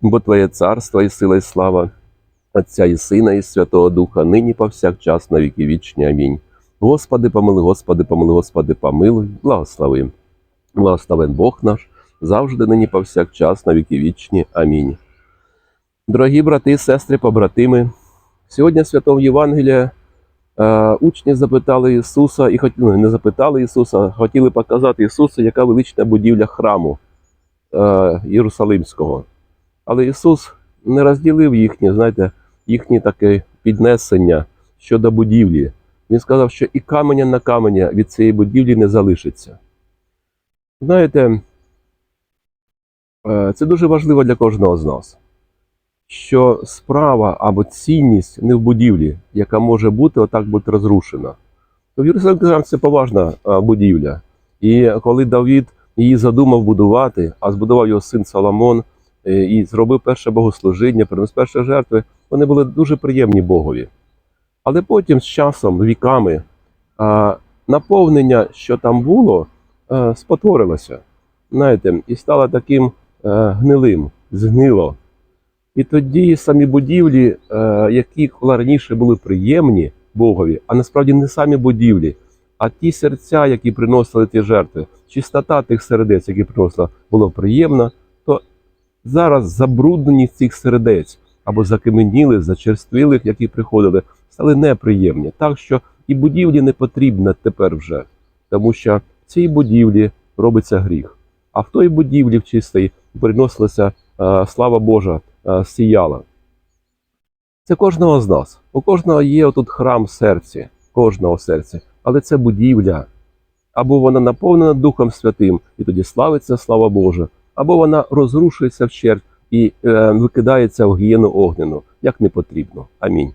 Бо Твоє царство і сила і слава Отця і Сина, і Святого Духа, нині повсякчас на віки вічні. Амінь. Господи, помилуй, Господи, помилуй, Господи, помилуй, благослови. Благословен Бог наш, завжди нині повсякчас на віки вічні. Амінь. Дорогі брати, сестри, побратими, сьогодні в Святому Євангелії е, учні запитали Ісуса, і хотіли, не запитали Ісуса, а хотіли показати Ісусу, яка велична будівля храму е, Єрусалимського. Але Ісус не розділив їхнє, знаєте, їхнє таке піднесення щодо будівлі. Він сказав, що і каменя на каменя від цієї будівлі не залишиться. Знаєте, е, це дуже важливо для кожного з нас, що справа або цінність не в будівлі, яка може бути отак бути розрушена. В Єрусалим це поважна е, будівля. І коли Давід її задумав будувати, а збудував його син Соломон, і зробив перше богослужіння, приніс перші жертви, вони були дуже приємні Богові. Але потім з часом, віками, наповнення, що там було, спотворилося. Знаєте, і стало таким е, гнилим, згнило. І тоді самі будівлі, е, які раніше були приємні Богові, а насправді не самі будівлі, а ті серця, які приносили ті жертви, чистота тих сердець, які приносила, було приємна, зараз забрудненість цих сердець або закаменіли, зачерствілих, які приходили, стали неприємні. Так що і будівлі не потрібно тепер вже, тому що в цій будівлі робиться гріх. А в той будівлі в чистій приносилася е, слава Божа, е, сіяла. Це кожного з нас. У кожного є отут храм серці, кожного в серці, але це будівля. Або вона наповнена Духом Святим, і тоді славиться слава Божа, або вона розрушується вщерть і е, викидається в гієну огнену, як не потрібно. Амінь.